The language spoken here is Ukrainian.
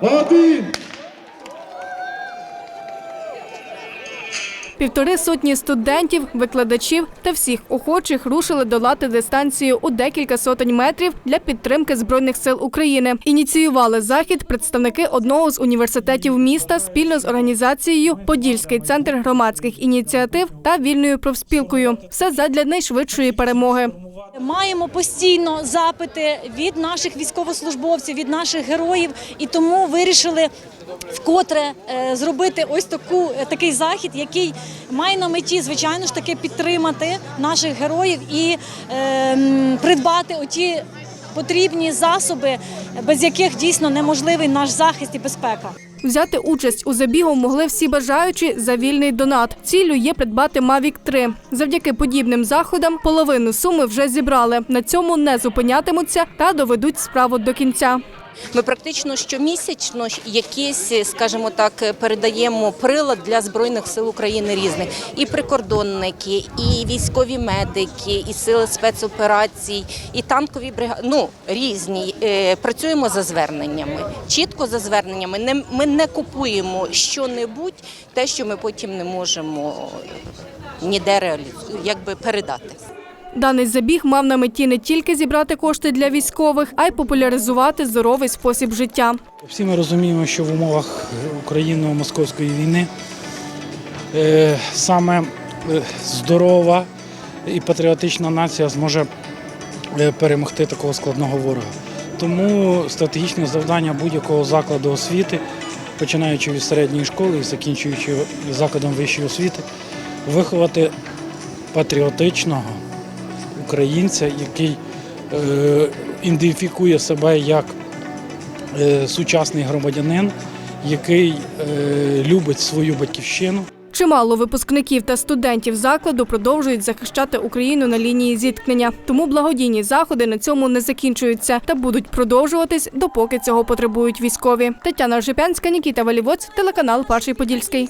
один. Півтори сотні студентів, викладачів та всіх охочих рушили долати дистанцію у декілька сотень метрів для підтримки збройних сил України. Ініціювали захід представники одного з університетів міста спільно з організацією Подільський центр громадських ініціатив та вільною профспілкою. Все задля найшвидшої перемоги. Маємо постійно запити від наших військовослужбовців, від наших героїв, і тому вирішили вкотре е, зробити ось таку е, такий захід, який має на меті, звичайно ж таки, підтримати наших героїв і е, придбати оті потрібні засоби, без яких дійсно неможливий наш захист і безпека. Взяти участь у забігу могли всі бажаючі за вільний донат. Ціллю є придбати Mavic 3. Завдяки подібним заходам половину суми вже зібрали. На цьому не зупинятимуться та доведуть справу до кінця. Ми практично щомісячно якісь, скажімо так, передаємо прилад для збройних сил України різних і прикордонники, і військові медики, і сили спецоперацій, і танкові бригади. Ну різні. Е, Працюємо за зверненнями. Чітко за зверненнями. Не ми не купуємо що-небудь, те, що ми потім не можемо ніде реалізувати, якби передати. Даний забіг мав на меті не тільки зібрати кошти для військових, а й популяризувати здоровий спосіб життя. Всі ми розуміємо, що в умовах україно-московської війни е, саме е, здорова і патріотична нація зможе е, перемогти такого складного ворога. Тому стратегічне завдання будь-якого закладу освіти, починаючи від середньої школи і закінчуючи закладом вищої освіти, виховати патріотичного українця, який е, ідентифікує себе як е, сучасний громадянин, який е, любить свою батьківщину. Чимало випускників та студентів закладу продовжують захищати Україну на лінії зіткнення. Тому благодійні заходи на цьому не закінчуються та будуть продовжуватись, допоки цього потребують військові. Тетяна Ржепянська, Нікіта Валівоць, телеканал Перший Подільський.